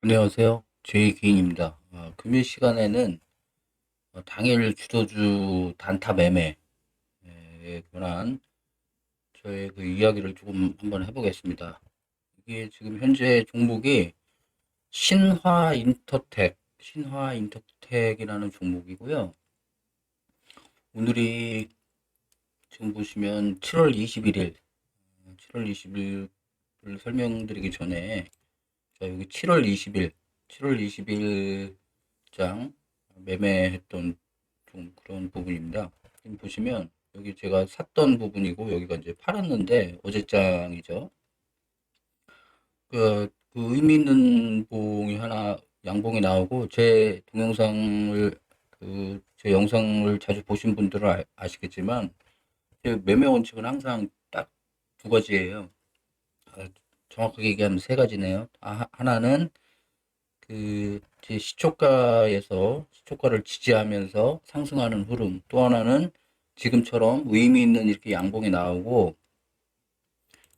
안녕하세요. 제이기인입니다. 어, 금일 시간에는 어, 당일 주도주 단타 매매에 관한 저의 그 이야기를 조금 한번 해보겠습니다. 이게 지금 현재 종목이 신화 인터텍, 신화 인터텍이라는 종목이고요. 오늘이 지금 보시면 7월 21일, 7월 20일을 설명드리기 전에 자, 여기 7월 20일, 7월 20일 장 매매했던 좀 그런 부분입니다. 지금 보시면 여기 제가 샀던 부분이고 여기가 이제 팔았는데 어제장이죠. 그, 그 의미 있는 봉이 하나 양봉이 나오고 제 동영상을 그 제 영상을 자주 보신 분들은 아, 아시겠지만 제 매매 원칙은 항상 딱 두 가지예요. 아, 정확하게 얘기하면 세 가지네요. 아, 하나는 그 제 시초가에서 시초가를 지지하면서 상승하는 흐름. 또 하나는 지금처럼 의미 있는 이렇게 양봉이 나오고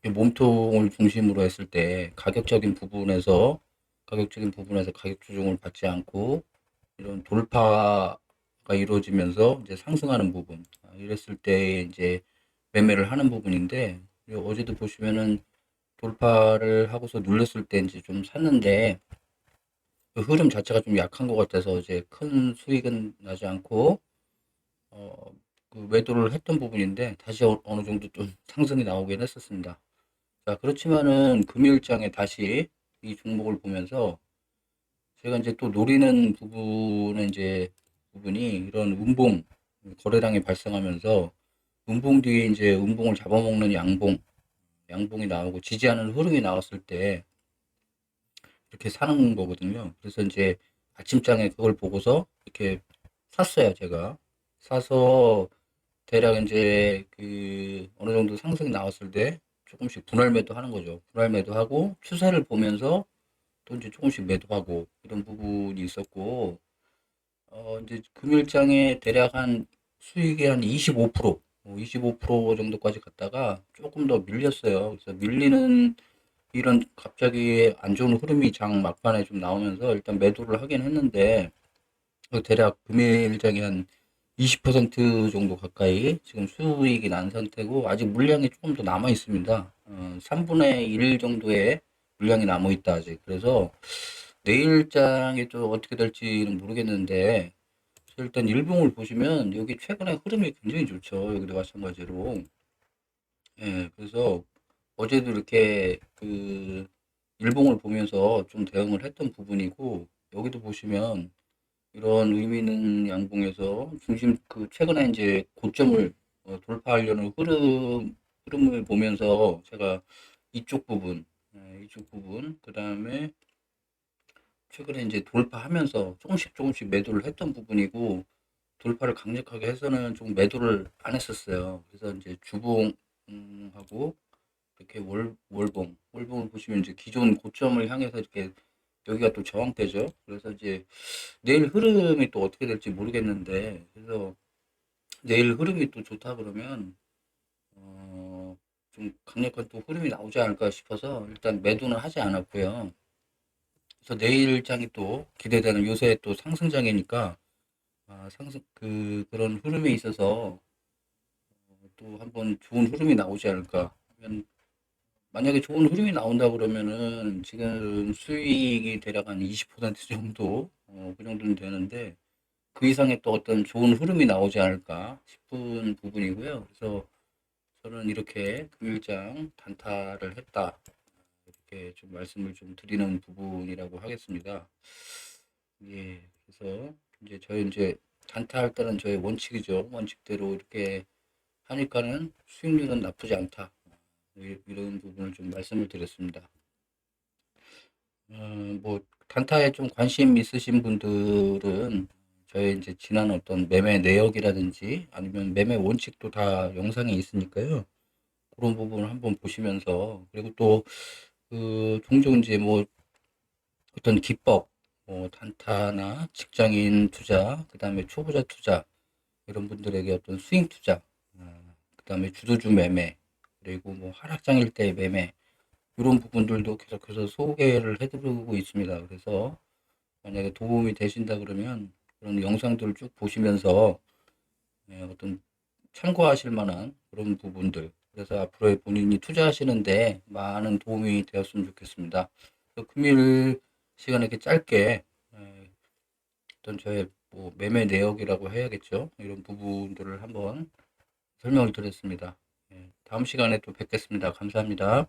몸통을 중심으로 했을 때 가격적인 부분에서 가격적인 부분에서 가격 조정을 받지 않고 이런 돌파가 이루어지면서 이제 상승하는 부분. 아, 이랬을 때 이제 매매를 하는 부분인데 어제도 보시면은 돌파를 하고서 눌렸을 때 이제 좀 샀는데 그 흐름 자체가 좀 약한 것 같아서 이제 큰 수익은 나지 않고 어, 그 매도를 했던 부분인데 다시 어, 어느 정도 좀 상승이 나오긴 했었습니다. 자, 그렇지만은 금요일장에 다시 이 종목을 보면서 제가 이제 또 노리는 부분은 이제 부분이 이런 음봉 거래량이 발생하면서 음봉 뒤에 이제 음봉을 잡아먹는 양봉 양봉이 나오고 지지하는 흐름이 나왔을 때 이렇게 사는 거거든요. 그래서 이제 아침장에 그걸 보고서 이렇게 샀어요, 제가. 사서 대략 이제 그 어느 정도 상승이 나왔을 때 조금씩 분할 매도 하는 거죠. 분할 매도 하고 추세를 보면서 또 이제 조금씩 매도하고 이런 부분이 있었고 어 이제 금일장에 대략 한 수익이 한 25%, 25% 정도까지 갔다가 조금 더 밀렸어요. 그래서 밀리는 이런 갑자기 안 좋은 흐름이 장 막판에 좀 나오면서 일단 매도를 하긴 했는데 그 대략 금일장이 한20% 정도 가까이 지금 수익이 난 상태고 아직 물량이 조금 더 남아 있습니다. 어, 3분의 1 정도의 물량이 남아 있다 아직. 그래서 내일장이 또 어떻게 될지는 모르겠는데 일단 일봉을 보시면 여기 최근에 흐름이 굉장히 좋죠. 여기도 마찬가지로. 예, 그래서 어제도 이렇게 그 일봉을 보면서 좀 대응을 했던 부분이고 여기도 보시면 이런 의미 있는 양봉에서 중심 그 최근에 이제 고점을 어, 돌파하려는 흐름 흐름을 보면서 제가 이쪽 부분 예, 이쪽 부분 그 다음에 최근에 이제 돌파하면서 조금씩 조금씩 매도를 했던 부분이고 돌파를 강력하게 해서는 좀 매도를 안 했었어요. 그래서 이제 주봉하고 이렇게 월, 월봉, 월봉을 보시면 이제 기존 고점을 향해서 이렇게 여기가 또 저항대죠. 그래서 이제 내일 흐름이 또 어떻게 될지 모르겠는데, 그래서 내일 흐름이 또 좋다 그러면, 어, 좀 강력한 또 흐름이 나오지 않을까 싶어서 일단 매도는 하지 않았고요. 그래서 내일장이 또 기대되는 요새 또 상승장이니까, 아, 상승, 그, 그런 흐름에 있어서 어, 또 한번 좋은 흐름이 나오지 않을까. 하면 만약에 좋은 흐름이 나온다 그러면은 지금 수익이 대략 한 20% 정도, 어, 그 정도는 되는데 그 이상의 또 어떤 좋은 흐름이 나오지 않을까 싶은 부분이고요. 그래서 저는 이렇게 금일장 단타를 했다. 이렇게 좀 말씀을 좀 드리는 부분이라고 하겠습니다. 예, 그래서 이제 저희 이제 단타할 때는 저의 원칙이죠. 원칙대로 이렇게 하니까는 수익률은 나쁘지 않다. 이런 부분을 좀 말씀을 드렸습니다. 어, 뭐 단타에 좀 관심 있으신 분들은 저의 이제 지난 어떤 매매 내역이라든지 아니면 매매 원칙도 다 영상에 있으니까요. 그런 부분을 한번 보시면서 그리고 또 그 종종 이제 뭐 어떤 기법, 뭐 단타나 직장인 투자, 그 다음에 초보자 투자 이런 분들에게 어떤 스윙 투자, 그 다음에 주도주 매매 그리고 뭐 하락장일 때 매매 이런 부분들도 계속해서 소개를 해드리고 있습니다. 그래서 만약에 도움이 되신다 그러면 그런 영상들을 쭉 보시면서 예, 어떤 참고하실 만한 그런 부분들 그래서 앞으로의 본인이 투자하시는데 많은 도움이 되었으면 좋겠습니다. 금일 시간에 이렇게 짧게 예, 어떤 저의 뭐 매매 내역이라고 해야겠죠. 이런 부분들을 한번 설명을 드렸습니다. 예, 다음 시간에 또 뵙겠습니다. 감사합니다.